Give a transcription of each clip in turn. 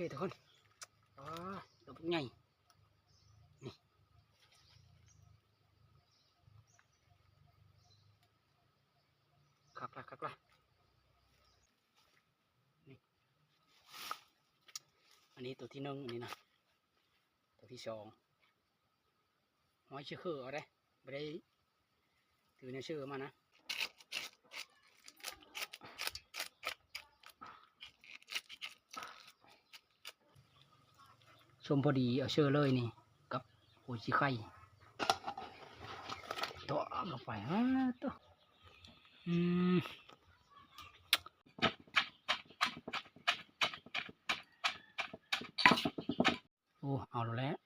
เคทุกคนอ๋อตัวพวกใหญ่นี่คักละคักละนี่อันนี้ตัวที่หนึ่งอันนี้นะตัวที่สองหอยเชื่อคือเอาได้ไม่ได้ถือในชื่อมานะ ชมพอดีเอาเชื่อเลยนี่ กับโอชิไข่ตัวลงไปฮะตัวอืมโอ้เอาแล้ว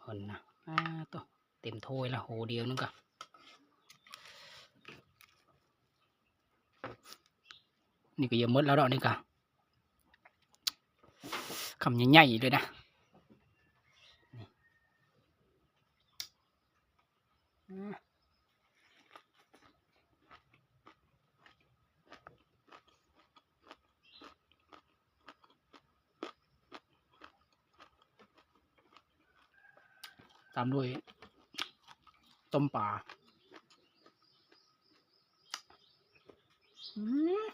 เห็นนะอ่าตัวเต็มถ้วยละโหเดียวนึงกะนี่ก็เยอะมดแล้วดอกนี่กะคำใหญ่ๆเลยนะ อืมตามด้วย ต้มปลาอืม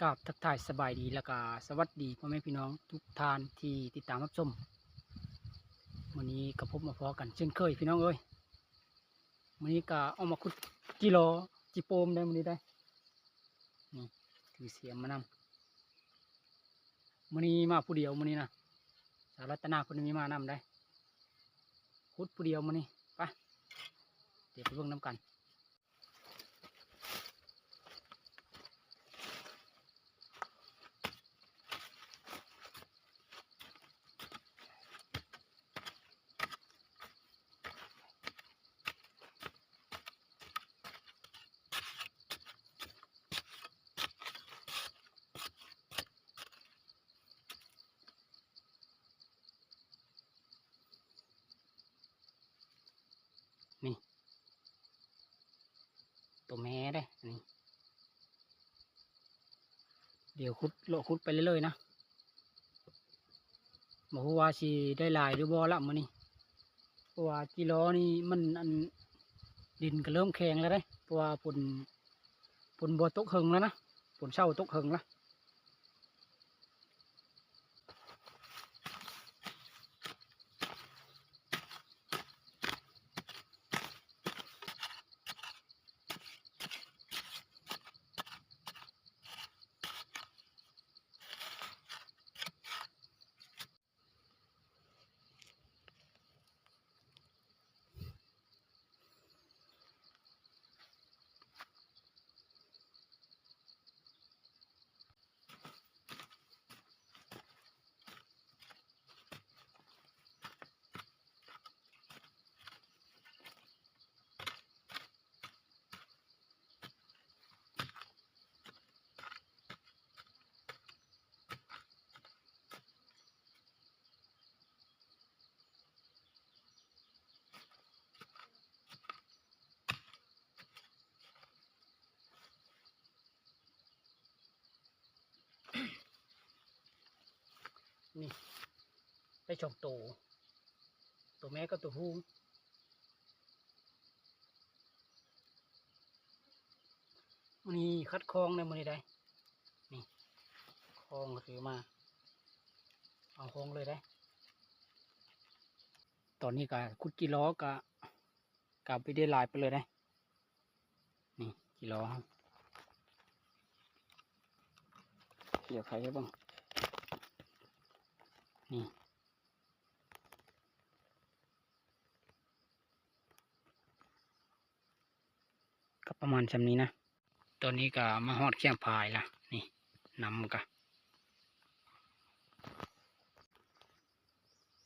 กราบทักทายสบายดีแล้วก็สวัสดีพ่อแม่พี่น้องทุกท่านที่ติดตามรับชมวันนี้กับผมมาพอกันเช่นเคยพี่น้องเอ้ย วันนี้ก็เอามาขุดกิโลจิโปมได้วันนี้ได้นี่ถือเสียมมานำวันนี้มาผู้เดียววันนี้นะสารัตนาคนนี้มานำได้ขุดผู้เดียววันนี้ไปเดี๋ยวไปเบิ่งน้ำกัน ตัวแม่ได้อันนี้ เดี๋ยวคุดโลคุดไปเรื่อยๆนะบอกว่าสิได้ลายหรือบ่ละมันนี่เพราะว่ากิโลนี่มันอันดินก็เริ่มแข็งแล้วได้เพราะว่าฝนฝนบัวตกเฮงแล้วนะฝนเช่าตกเฮงแล้ว นี่ได้ชมตัวตัวแม่ก็ตัวผู้มันนี้คัดคลองในมันนี้ได้นี่คลองก็ถือมา เอาคลองเลยได้ ตอนนี้ก็คุดกิโลก็กลับไปได้ลายไปเลยได้นี่กิโลครับเดี๋ยวใครให้บ้าง นี่ก็ประมาณจำนี้นะตอนนี้ก็มาฮอดเขียงพายละนี่นำกะ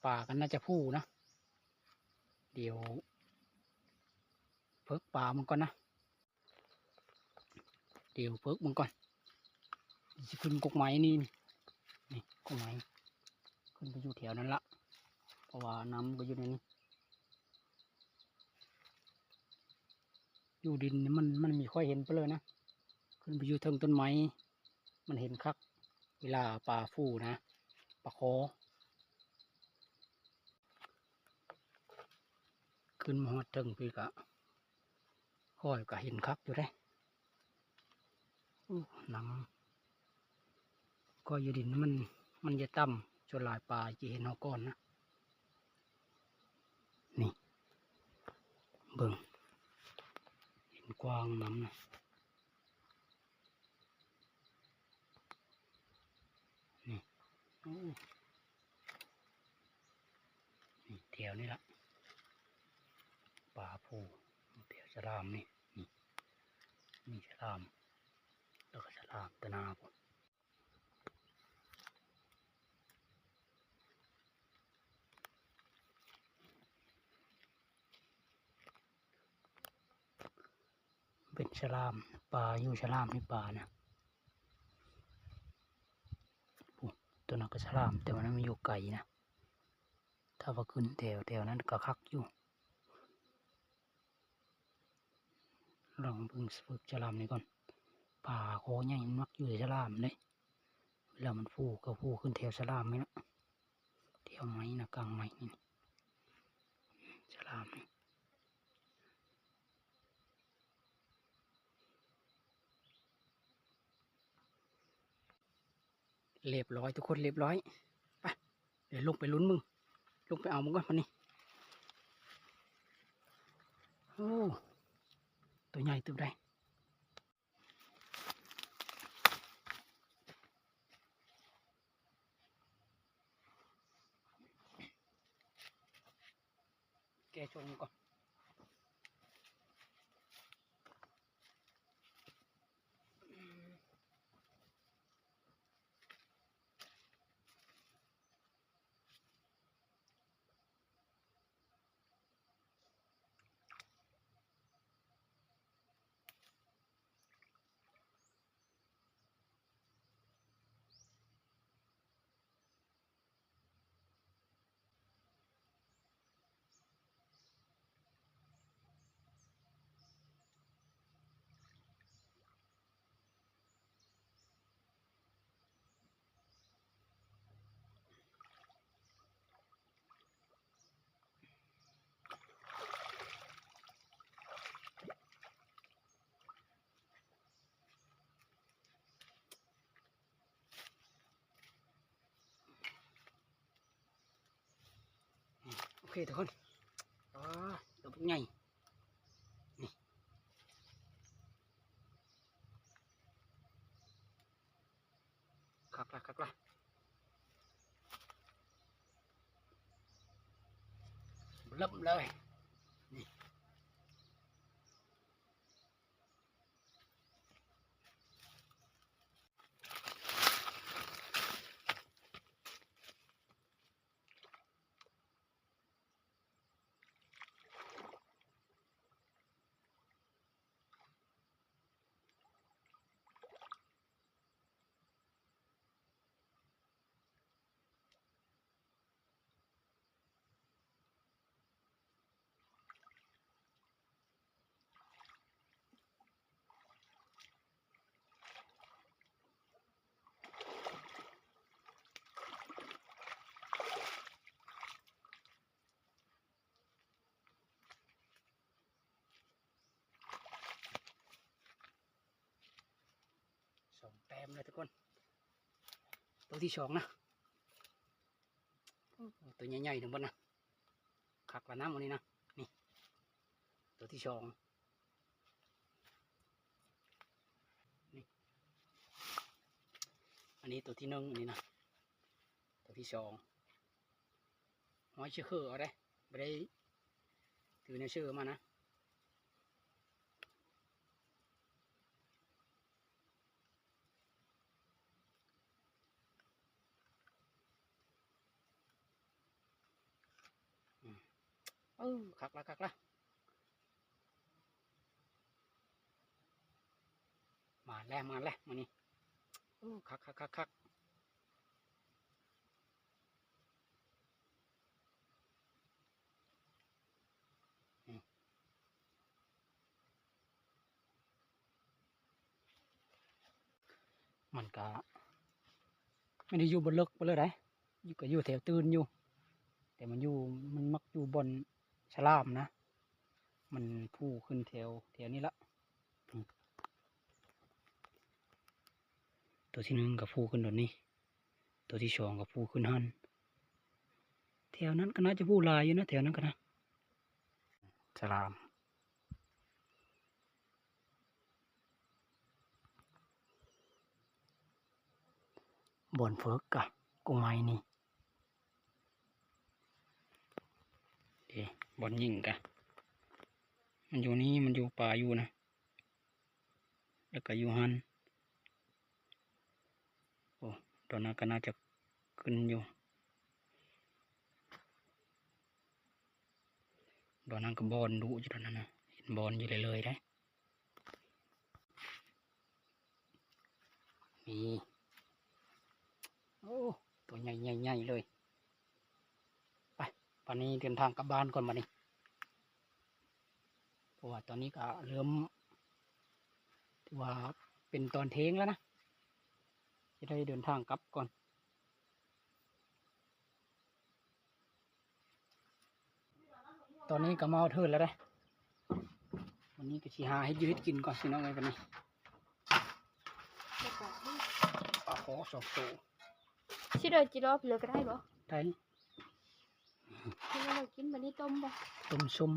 ป่ากันน่าจะผู้นะ เดี๋ยว เพิกป่ามันก่อนนะ เดี๋ยวเพิกมันก่อนจะขึ้นกกไม้นี่นี่นี่กกไม้ ขึ้นไปอยู่แถวนั้นละเพราะว่าน้ำก็อยู่ในนี้อยู่ดินนี่มันมันมีค่อยเห็นไปเลยนะขึ้นไปอยู่ทิงต้นไม้มันเห็นคัก เวลาปลาฟูนะปลาคอขึ้นมาฮอดเทิงพี่กะค่อยก็เห็นคักอยู่ได้อู้หนังก็อยู่ดินมันมันจะต่ำ จนลายปลาจะเห็นเอก้อนนะนี่เบิ่งเห็นกวางน้ำนะนี่โอ้นี่แถวนี้ละป่าผู้แถวสลามนี่นี่นี่สลามแล้วก็สลามตะนาผม เป็นฉลามปลาอยู่ฉลามในป่านะตัวนั้นก็ฉลาม แต่มันไม่อยู่ไกลนะ ถ้าว่าขึ้นแถวแถวนั้นก็คักอยู่ ลองพิ่งฝึกฉลามนี่ก่อนป่าคอใหญ่มันมักอยู่ในฉลามเลยเวลามันฟูก็ฟูขึ้นแถวฉลามไหมนะแถวไม้นะกลางไม้นี่ฉลามนี่ เรียบร้อยทุกคนเรียบร้อยไปเดี๋ยวลงไปลุ้นมึง ลงไปเอามึงก่อนมันนี่โอ้ตัวใหญ่ตัวใดแกชงก่อน เคทุกคนอ๋อตัวพวกใหญ่นี่คักละคักละเริ่มเลย ต้มเลยทุกคน ตัวที่สองนะโอ้ตัวใหญ่ๆถึงบนนะคักละน้ำวันนี้นะนี่ ตัวที่สองนี่อันนี้ตัวที่หนึ่งอันนี้นะตัวที่สองหอยเชื่อเอาได้ไม่ได้ถือในชื่อมานะ ออคักละคักละมาแล้วมาแล้วมานี่โอ้คักคักคักคักมันก็ไม่ได้อยู่บนเลิกบนเลยไรอยู่ก็อยู่แถวตื่นอยู่ แต่มันอยู่มันมักอยู่บน ฉลามนะ มันผู้ขึ้นแถวแถวนี้ละ ตัวที่หนึ่งกับผู้ขึ้นตัวนี้ ตัวที่สองกับผู้ขึ้นหันแถวนั้นก็น่าจะผู้ลายอยู่นะแถวนั้นก็นะฉลามบอนเฟิกกะกุ้งไม้นี่เด บอนยิงกะมันอยู่นี่มันอยู่ป่าอยู่นะแล้วก็อยู่หันโอ้ตอนนั้นก็น่าจะขึ้นอยู่ตอนนั้นก็บอลดูอยู่ตอนนั้นนะเห็นบอลอยู่เลยเลยๆได้นี่โอ้ตัวใหญ่ใหญ่ใหญ่เลย ปวันนี้เดินทางกลับบ้านก่อนมานี่เพราะว่าตอนนี้ก็เริ่มถือว่าเป็นตอนเทงแล้วนะ จะได้เดินทางกลับก่อนตอนนี้ก็เมาเทินแล้วได้อวันนี้ก็ชีหาให้ยืดกินก่อนสิน้องไอ้วันนี้ปลาขอสองตัวชิเดินจิรอบเลยก็ได้บ่ได้ ที่เรากินบันนี้ต้มบ่ต้มส้ม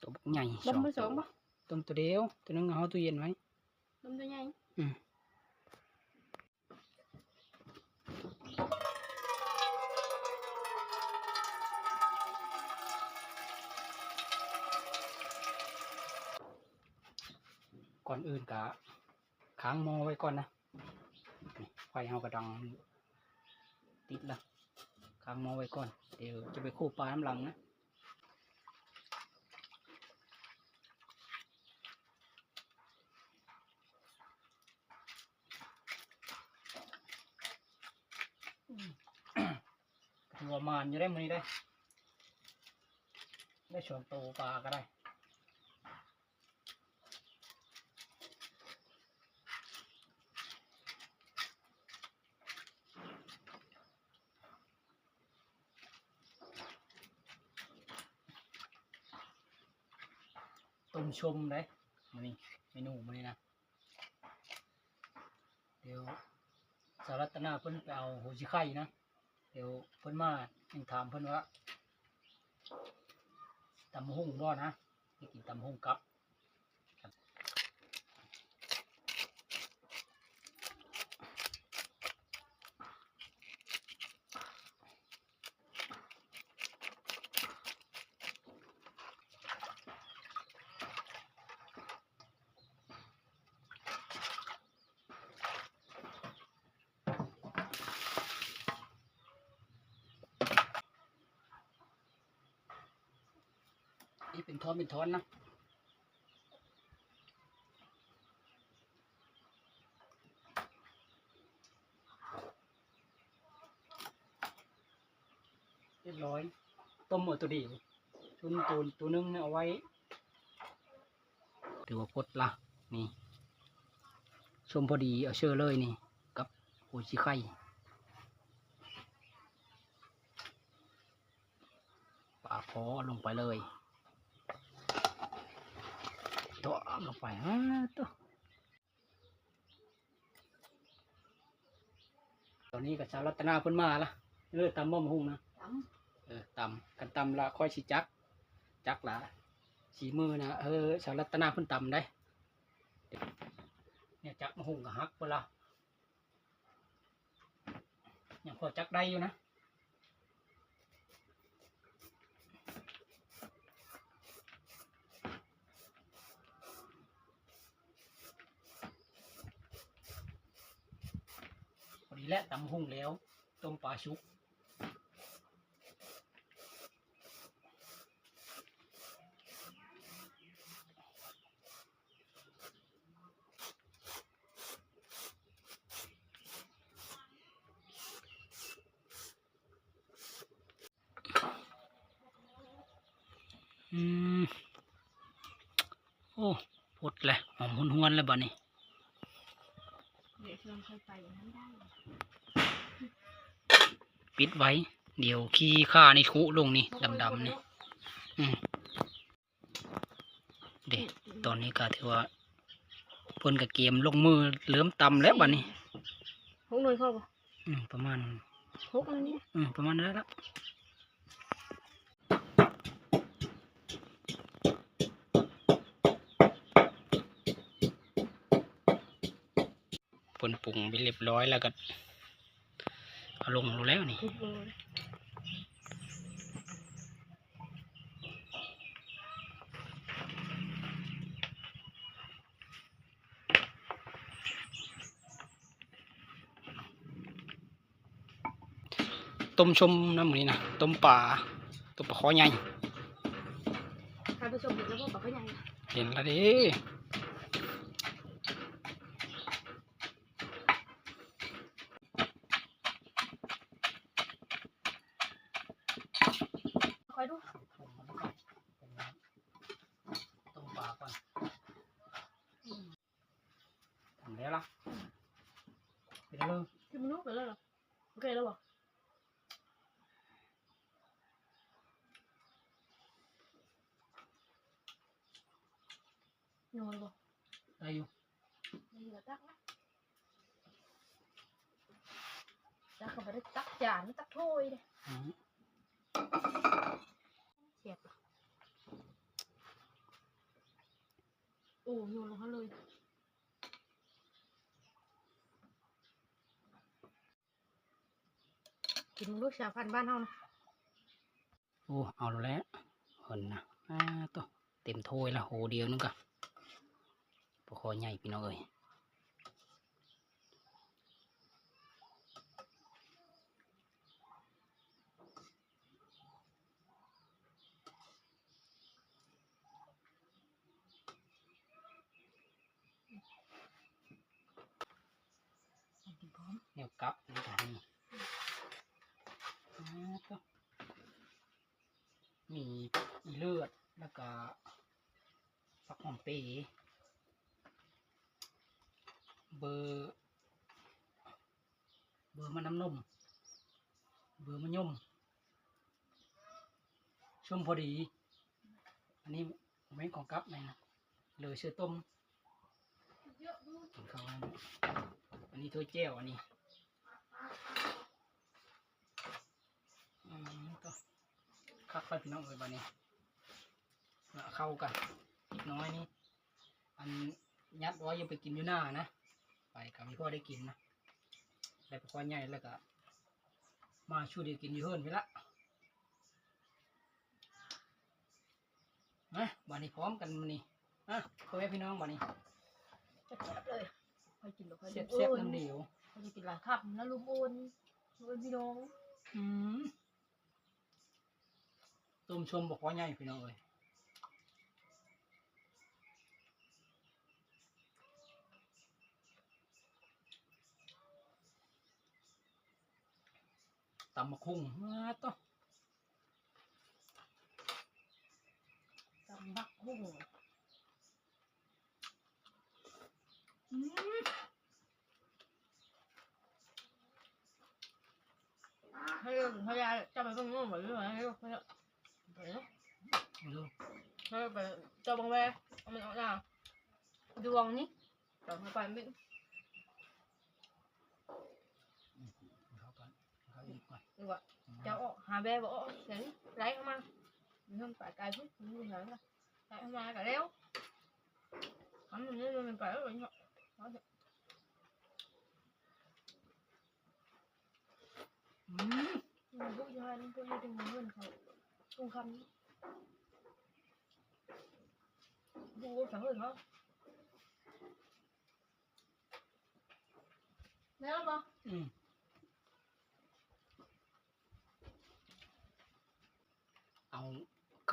ตัวบักใหญ่ต้มมือสองตัวบ่ต้มตัวเดียวตัวนึงเอาตู้เย็นไว้ต้มตัวใหญ่อืมก่อนอื่นกะค้างหมอไว้ก่อนนะนี่ไฟเฮากระดังติดละ ค้างหมอไว้ก่อน เดี๋ยวจะไปคู่ปลาน้ำหลังนะหัวมานอยู่ได้มือนี้ได้ ได้ชวนโตปลาก็ได้ ต้ชมได้มานี่เมนูมานี่นะ เดี๋ยวสารัตนาเพิ่นไปเอาหัวชิไข่นะ เดี๋ยวเพิ่นมายังถามเพิ่นว่าตำหุ่งบ่นะไปกินตำหุ่งกับนี่ เป็นท้อนเป็นท้อนนะเรียบร้อย ต้มหมดตัวดียวชุนตัวตัวนึงเนี่ยเอาไว้ถือว่าพดละนี่ชมพอดีเอาเชื่อเลยนี่ กับหัวชีไข่ปลาคอลงไปเลย ตัวลงไปฮะตัวตอนนี้กับชาวรัตนาเพิ่นมาละเลือดตำบ่มหุงนะต้มเออตำกันตำละค่อยสิจัก จักละสีมือนะเออชาวรัตนาเพิ่นตำได้ เนี่ยจักมะฮุงกับฮักเวลาอย่างพอจักได้อยู่นะ แล้วตำมะฮุงแล้วต้มปลาชุกอืมโอ้พดเลยหอมหุนหวนเลยบ่นี่ยังเคยไปอย่างนั้นได้ ปิดไว้ เดี๋ยวขี้ข้านี่คุลงนี่ดำๆนี่อืมเด็ตอนนี้ก็ถือว่าเพิ่นกับเกมลงมือเริ่มตำแล้วบัดนี้หกหน่วยเข้าปะอืมประมาณหกอันนี้อืมประมาณนั้นแล้วเพิ่นปรุงไปเรียบร้อยแล้วก็ เอาลงแล้วนี่ทุกเลยต้มชมน้ำหมือนี้นะต้มปลาต้มปลาคอใหญ่ใครผู้ชมเห็นแล้วก็บอกเขาใหญ่เห็นแล้วเดิ คอยดู ต้มปลาก่อนทำแล้วล่ะ เป็นแล้วคือมันรู้ไปแล้วเหรอโอเคแล้วบอกหน่วยบอก ได้อยู่ นี่ก็ตักนะตักเขาไปได้ตักจานตักถ้ว ยเลยอืมเสียบเหรอโอ้โยนลงเขาเลยกินลูกชาวพันธุ์บ้านเฮานะโอ้เอาแล้วเห็นนะอ่าตัวเต็มถ้วยละโหเดียวนึงก็ปลาคอใหญ่พี่น้องเอ้ยเดี๋ยวกลับนี่กันนี่อ่าตัว มีอีเลือดแล้วก็ฟักหอม เป๋เบอร์เบอร์มันน้ำนม เบอร์มันยมชมพอดี อันนี้ผมไม่ของกลับเลยนะเลยเชื่อต้มกินข้าอันนี้ถ้วยเจ้วอันนี้อืมก็คักไปพี่น้องเลยบ้านี้เอาเข้ากันน้อยนี่ อันยัดไว้อยังไปกินอยู่หน้านะ ไปกับพี่พ่อได้กินนะได้ไปควายใหญ่แล้วก็มาช่วยเดียวกินอยู่เฮิรนไปละนะบ้านนี้พร้อมกันมานี่นะพ่อแม่พี่น้องบ้านนี้แซ่บๆเลยคอยกินแบบคอยเสียบโอเสียบนน้ำเดียวคอยจะกินหลายคับแล้วลุงโอนลุงโอนพี่น้องอืมต้มชมบอกว่าใหญ่พี่น้องเลย ตำมะคุ้งมาต่อตำบักหุ่ง อืม ให้เรื่องให้ยายจำไปต้องง่วงเหมือนเรื่องอะไรให้ให้ไปเนาะ เอาดู ให้ไปเจ้าบังแวเอามันเอาหน้าดวงนี่จำไปไม่ เขาก่อนเขาอีกก่อน ดีกว่าเจ้าออกหาแบบอกออกเดี๋ยวนี้ไล่เข้ามามันทำปลายกายพุ่งมันอยู่ไหนล่ะ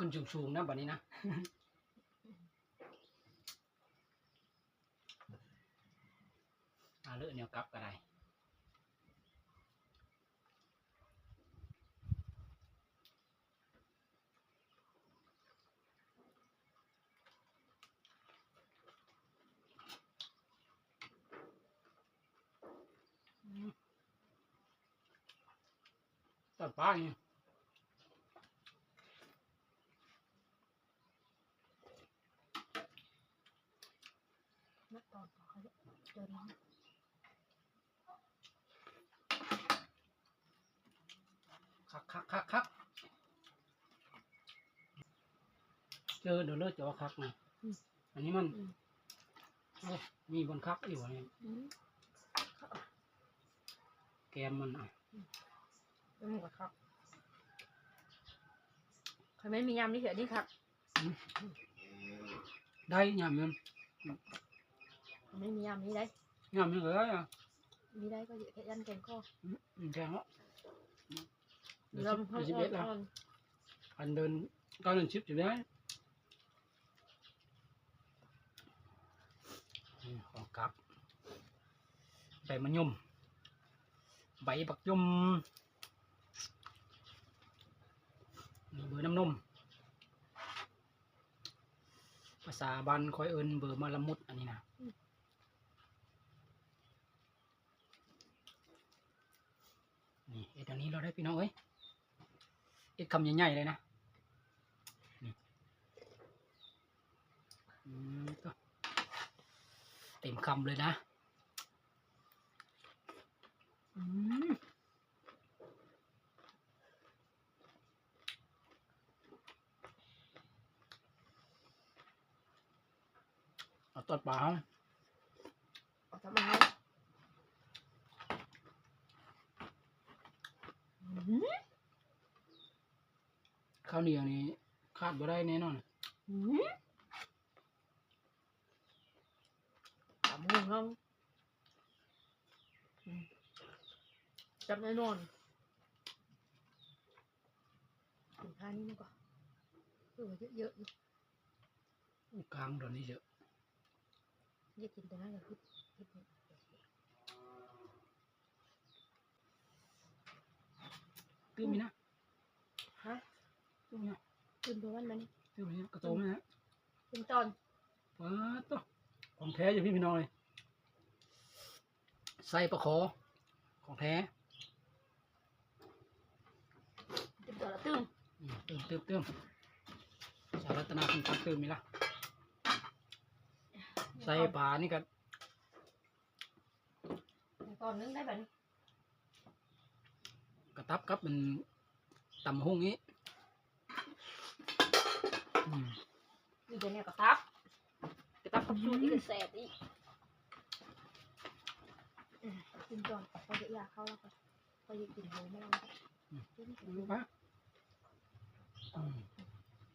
ขึ้นสูงๆนะบันนี้นะอาเลือเนี่ยกลับกันได้ตัดปาเนี่ย นักตอนเขาจะเดินน้องคักคักคักคักเจอเดี๋ยวเลิกจะว่าคักนะอันนี้มันโอ้มีบนคักอยู่อันนี้อืมแกมมันอะเป็นหมูกระครับใครไม่มียำนี่เสียนี่ครับ ได้ยามมัน ไม่มียำนี่ได้ยามมันก็ได้อะมีได้ก็เยอะแค่ยันแกงข้ออืมอืมแกงละเดี๋ยวเราสิบห้องเดี๋ยวสิบเอ็ดละอ่อนอันเดินก้อนเดินชิปอยู่ได้นี่ของกลับใบมะยมใบบักยมนี่เบอร์น้ำนมภาษาบ้านคอยเอินเบอร์มาละมุดอันนี้นะ นี่เอ็ดอันนี้เราได้พี่น้องเอ้ยเอ็ดคำใหญ่ๆเลยนะนี่เต็มคำเลยนะเอาตอดปลาเอาเอาทำไมอืม ข้าวเหนียวนี่ขาดบ่ได้แน่นอนอืมตำหูเขาอืมจับแน่นอนถึงท่านี้ดีกว่าเออเยอะๆอยู่กลางตอนนี้เยอะอย่ากินแต่นั้นอย่าพูดพูดเนี่ยตื้มมีนะฮะ ตื้มมีนะกินตัววันนั้นตื้มมีนะกระโตมนะกินตอนว้าตัวของแท้อยู่พี่พี่น้องเลยใส่ปลาขอของแท้กินตัวละตึ้งอืมตื้มตื้มตื้มสารัตนาคุณตักตื้มมีละใส่ปลานี่ก็ตอนนึงได้แบบนี้กระตับกับมันตำหุ่งนี้อื มมีแต่เนี่ยกระตับกระตับกับชูนี่ก็แสบอีกอืมกินก่อนพอจะอยากเข้าแล้วก็พอจะกินหมูไม่เอากินกินรู้ปะอืม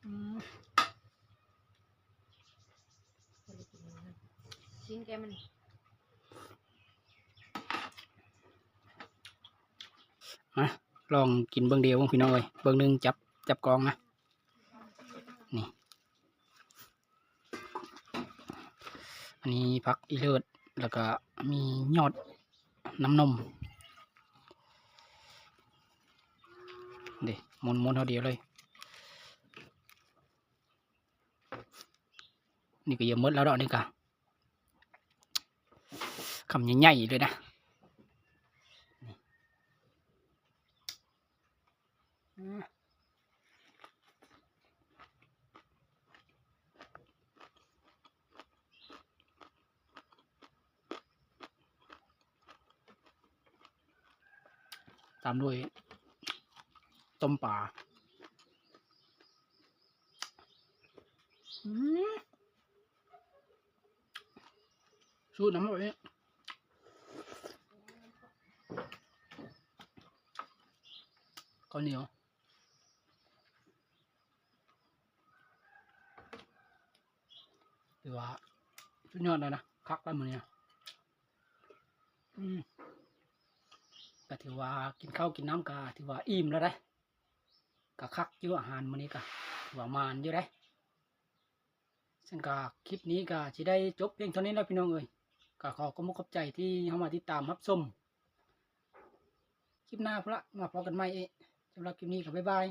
อืมพอจะกินหมูนะชิ้นแกมันลองกินเบื้องเดียวของพี่น้องเลยเบื้องหนึ่งจับจับกองนะ อันนี้ผักอีเลิศแล้วก็มียอดน้ำนมเด็มนมนเท่าเดียวเลย นี่ก็เยอะหมดแล้วดอกนี่กะคำใหญ่ๆเลยนะามด้วยต้มป่าสูตรน้ำแบบนี้ข้าวเหนียวถือว่าสุดยอดเลยนะคักแล้วมือเนี่ยอืม ก็ถือว่ากินข้าวกินน้ำก็ถือว่าอิ่มแล้วได้ก็คักเยอะอาหารมื้อนี้ก็ถือว่ามานเยอะได้ซึ่งก็คลิปนี้ก็จะได้จบเพียงเท่านี้แล้วพี่น้องเอ้ยก็ขอขอบคุณขอบใจที่เข้ามาติดตามรับชมคลิปหน้าพนละมาพบกันใหม่เองสำหรับคลิปนี้ก็บ๊ายบาย